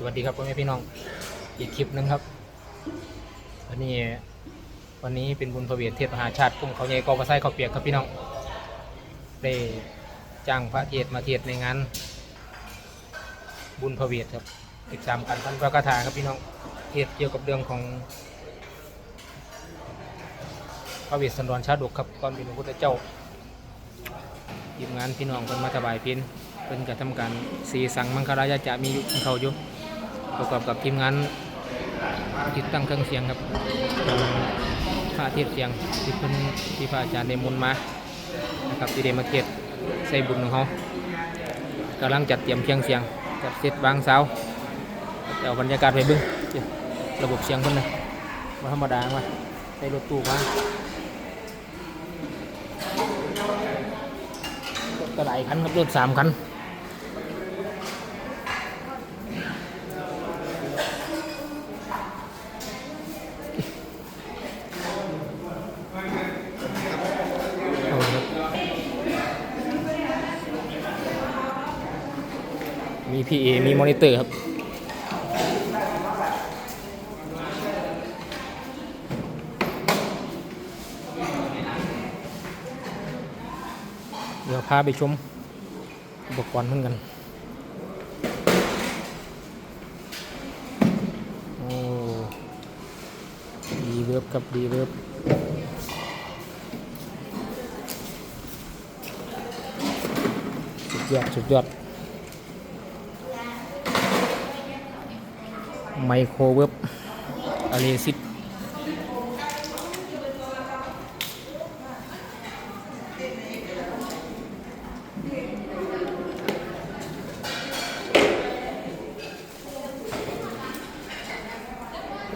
สวัสดีครับพ่อแม่พี่น้องอีกคลิปหนึงครับวันนี้วันนี้เป็นบุญพระเวทเทศมหาชาติกลุ่มเขาใหญ่กอประไซเขาเปียกครับพี่น้องได้จ้างพระเทศมาเทศในงานบุญพระเวทครับติดตามกันพันพระคาถาครับพี่น้องเทศเกี่ยวกับเรื่องของพระเวทสันดรชาดกครับก่อนเป็นพระพุทธเจ้าทีมงานพี่น้องเพิ่นมาถวายเพลเพิ่นก็ทำการสีสังมังคลายาจะมีอยู่ของเขาอยู่ ประกอบกับทีมงานติดตั้งเครื่องเสียงครับพระเทศเสียงที่เพิ่นที่พระอาจารย์ได้มุนมานะครับที่ได้มาเทศใส่บุญของเขากำลังจัดเตรียมเครื่องเสียงจัดเสร็จวางเสาเดี๋ยวบรรยากาศไปเบึ้งระบบเสียงเพิ่นนะว่าธรรมดาว่าใส่รถตู้มาก็หลายคันครับรถสามคันเอาละครับ มีพีเอมีมอนิเตอร์ครับ เดี๋ยวพาไปชมอุปกรณ์เหมือนกันโอ้ดีเวิร์บกับดีเวิร์บสุดยอด สุดยอด ไมโครเวฟอะเลซิต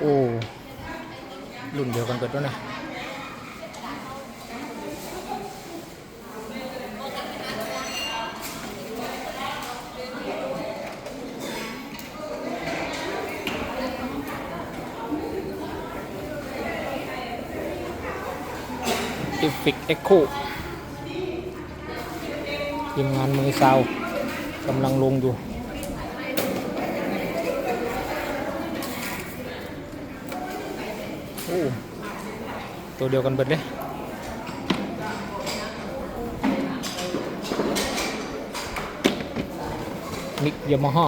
โอ้รุ่นเดียวกันเกิดด้วนะ เอฟเฟกเอ็กโคทีมงานมือซาวกำลังลงอยู่โอ้ตัวเดียวกันเบิดเลยมิกยามาฮ่า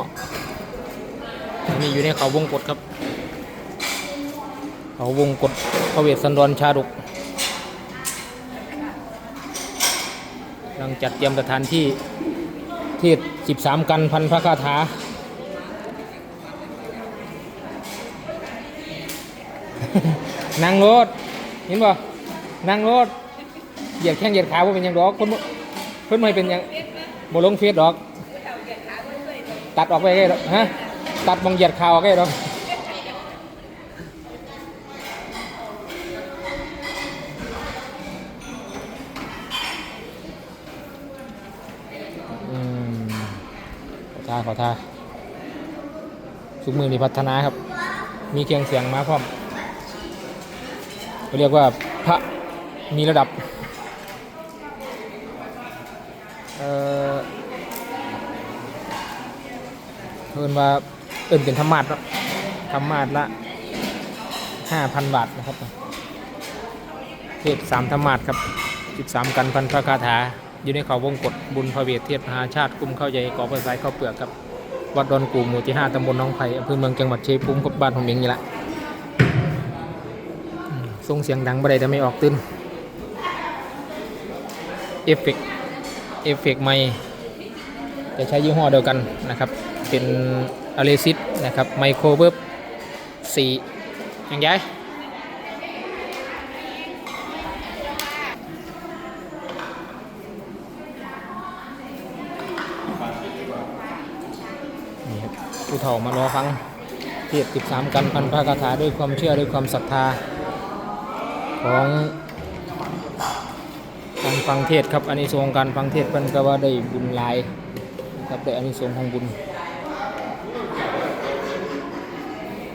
อันนี้อยู่ในเขาวงกฏครับ เขาวงกฏพระเวสสันดรชาดก กำลังจัดเตรียมสถานที่เทศ13 กันพันพระคาถานั่งรถเห็นป่ะนั่งรถเหยียดแข้งเหยียดขาว่าเป็นยังดอกคนเพิ่นไม่เป็นยังบ่ลงเฟซดอก ตัดออกไปได้ดอกฮะตัดมองเหยียดขาออกได้ดอกอืมขอ ท่าขอท่าทุกมือนี่พัฒนาครับ มีเครื่องเสียงมาพร้อมเรียกว่าพระมีระดับเอ่อเพิ่นว่าเอิ้นเป็นธรรมาสเนาะธรรมาสละห้าพันบาทนะครับ เทศสามธรรมาสครับสิบสามกันพันพระคาถา อยู่ในเขาวงกฏบุญพระเวทเทศมหาชาติกุมเข้าใหญ่ก่อประสายเข้าเปลือกครับ วัดดอนกูหมู่ที่ห้าตำบลน้องไผ่อำเภอเมืองจังหวัดเชัยงภูมิบบ้านผมเองนี่แหละส่งเสียงดังบ่ได้แต่ไม่ออกตื่นเอฟเฟกเอฟเฟกไม่จะใช้ยี่ห้อเดียวกันนะครับ เป็นอ l เลซิตนะครับไมโครเวิร์บสี่ยังไง ผู้เฒ่ามารอฟังเทศ13กันพันพระคาถาด้วยความเชื่อด้วยความศรัทธา ของการฟังเทศครับอันนี้สงการฟังเทศเพิ่นก็ว่าได้บุญหลายครับได้อันนี้สงของบุญ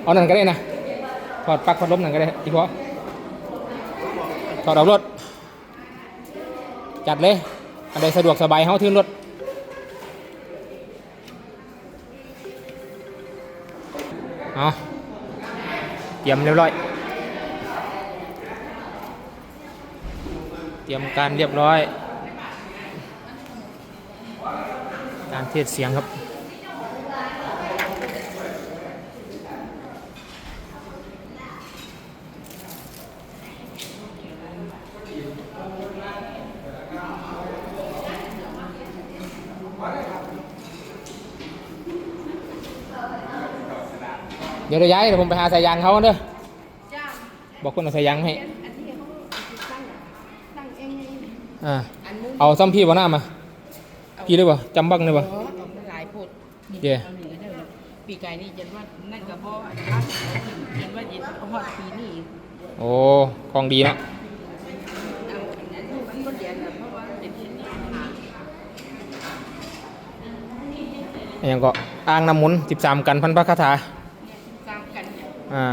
เอานั่นก็ได้นะถอดปลั๊กพัดลมนั่นก็ได้อีกพอถอดเอารถจัดเลยอันใดสะดวกสบายเฮาทื่นรถ เอาเตรียมเรียบร้อย เตรียมการเรียบร้อย การเทศเสียงครับ เดี๋ยวเราย้ายเดี๋ยวผมไปหาสายยางเขากันเด้อจ้าบอกคนเอาสายยางมาให้อันที่เขาตั้งตั้งเองไงอ่าอันมุ้งเอาซ้ำพี่บ่หน้ามาพี่เลยบ่จำบังเลยบ่ เออเอามาหลายพูดเดี๋ยวอาหนึ่งก็ได้เลยปีกายนี่ยันว่านั่นก็เพราะอันนั้นยันว่ายันเพราะปีนี้โอ้ของดีเนาะเอาอันนั้นมันก็เดียนนะเพราะว่าเป็นที่นี่หาอันยังก็อ้างน้ำมนต์13 กันพันพระคาถาสามกันเนี่ย อ่า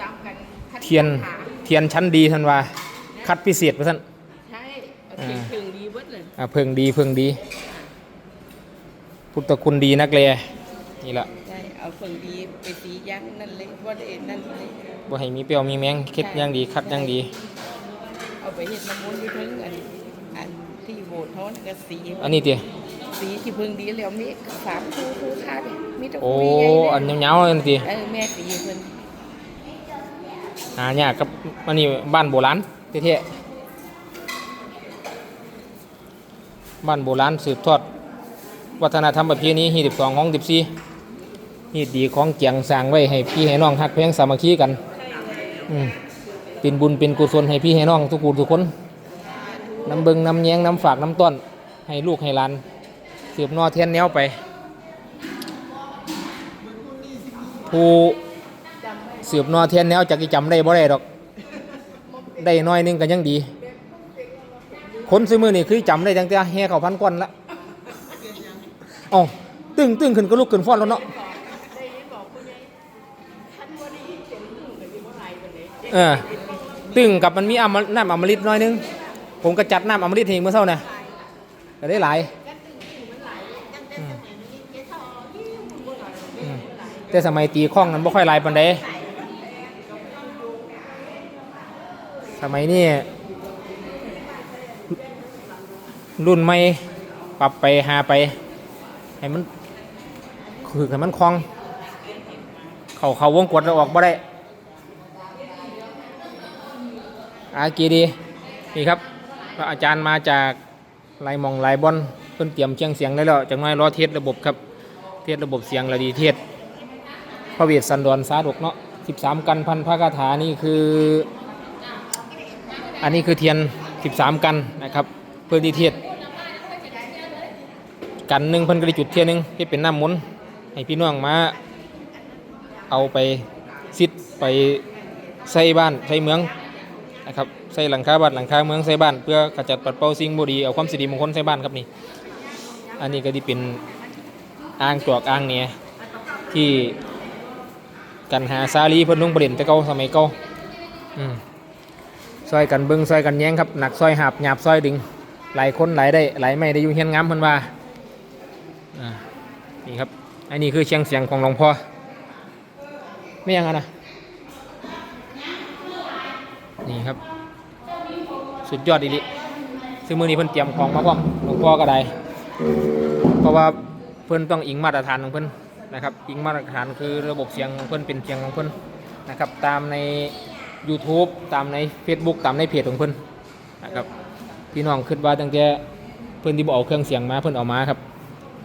สามกันคัดเทียนหาเทียนชั้นดีท่านว่าคัดพิเศษว่าท่านใช่เอาเทียนถึงดีเบิดเลยอ่าเพิ่งดีเพิ่งดี พุทธคุณดีนักเลยนี่ละใช่เอาเพิ่งดีไปสียักษ์นั่นเลยว่าเอ็นนั่นเลยบ่ให้มีเปรี้ยวมีแมงเค็ดอย่างดีคัดอย่างดี เอาไปเห็ดน้ำมันต์อยู่ถึงอันอันที่โบสถ์เขานั่นก็สีอันนี้เตีย สีที่เพิ่งดีแล้วมีสามคู่คู่ค่าเลยมีแตัวโอ้คู่ใหญ่เลยอันยาวๆอันนี้เตียเออแม่สีเพิ่นหายากกับอันนี้บ้านโบราณเท่ๆบ้านโบราณสืบทอด วัฒนธรรมประเพณีฮี12ของ14ฮีดดีของเกียงสร้างไว้ให้พี่ให้น้องฮักเพียงสามัคคีกัน อืมเป็นบุญเป็นกุศลให้พี่ให้น้องทุกคนทุกคนน้ำเบิงน้ำแยงน้ำฝากน้ำต้น ให้ลูกให้หลาน สืบนอเทียนแนวไป ผู้สืบนอเทียนแนวจักจำได้บ่ได้ดอก ได้น้อยนึงก็ยังดี คนซื้อมือนี่คือจำได้ตั้งแต่แห่เขาพันก้อนละเอ๋อตึงตึงขึ้นก็ลุกขึ้นฟ้อนแล้วเนาะเออตึงกับมันมีอมน้ำอมฤตน้อยนึง ผมก็จัดน้ำอมฤตเองเมื่อเช้านะก็ได้หลายอืมอืม แต่สมัยตีข้องนั้นไม่ค่อยลายปานใดสมัยนี้รุ่นใหม่ปรับไปหาไป ให้มันคือให้มันคล่อง เขาเขาวงกดเราออกบ่ได้อากีดีนี่ครับพระอาจารย์มาจากลายมองลายบอลเพิ่นเตรียมเชียงเสียงได้แล้วจากน้อยรอเทสระบบครับ เทสระบบเสียงระดีเทส พระเวทสันดรสาดกเนาะ13กันพันพระคาถานี่คือ อันนี้คือเทียน13กันนะครับ เพื่อที่เทียดกันหนึ่งพิ่นก็ได้จุดเทียนหนึ่งที่เป็นน้ำมนต์ให้พี่น้องมาเอาไปซิดไปใส่บ้านใส่เมืองนะครับใส่หลังคาบ้านหลังคาเมืองใส่บ้านเพื่อขจัดปัดเป่าสิ่งบดีเอาความสิริมงคลใส่บ้านครับนี่อันนี้ก็ที่เป็นอ่างจอกอ่างเนี่ยที่ กันหาซาลีเพิ่นลงประเด็นแต่เก่าสมัยเก่าอืมซอยกันเบิ้งซอยกันแย้งครับหนักซอยหับหยาบซอยดึงหลายคนหลายได้หลายไม่ได้อยู่เฮียนงามเพิ่นว่าอ่านี่ครับอันนี้คือเชียงเสียงของหลวงพ่อไม่ยังอะนะนี่ครับ สุดยอดอีลิซึ่งมือนี้เพิ่นเตรียมของมาพร้อมหลวงพ่อก็ได้ เพราะว่าเพิ่นต้องอิงมาตรฐานของเพิ่น นะครับอิงมาตรฐานคือระบบเสียงของเพิ่อนเป็นเสียงของเพิ่อนนะครับตามใน YouTube ตามใน Facebook ตามในเพจของเพิ่อนนะครับพี่น้องคิดว่าตั้งแต่เพิ่อนที่บเอกเครื่องเสียงมาเพิ่อนเอามาครับ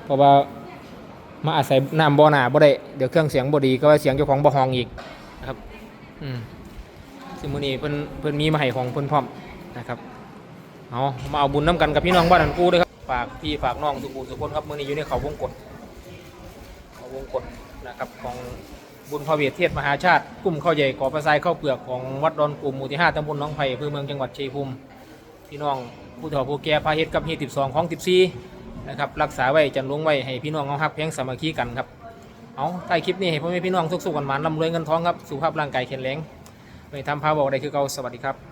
เพราะว่ามาอาศัยน้ำบ่อหนาบ่ได้เดี๋ยวเครื่องเสียงบ่ดีก็ว่าเสียงเจ้าของบ่ห้องอีกนะครับอืมซึ่งมื้อนี้เพิ่นเพิ่นมีมาให้ของเพิ่นพร้อมนะครับเอามาเอาบุญน้ำกันกับพี่น้องบ้านหันกูด้วยครับฝากพี่ฝากน้องทุกผู้ทุกคนครับมื้อนี้อยู่ในเขาวงกฏ วงกฏนะครับของบุญพระเวทเทศมหาชาติกลุ่มข้าวใหญ่ก่อประทรายข้าวเปลือกของวัดดอนกลุ่มหมู่ที่5ตำบลหน้องไผ่อำเภอเมืองจังหวัดชัยภูมิพี่น้องผู้เฒ่าผู้แก่พาเฮ็ดกับเฮ็ด12 ของ 14นะครับรักษาไว้จันลงไว้ให้พี่น้องเอาฮักเพียงสามัคคีกันครับเอาใต้คลิปนี้ให้พ่อแม่พี่น้องทุกสุขกันหมานร่ำรวยเงินทองครับสุขภาพร่างกายแข็งแรงไม่ทำพาบอกได้คือเก่าสวัสดีครับ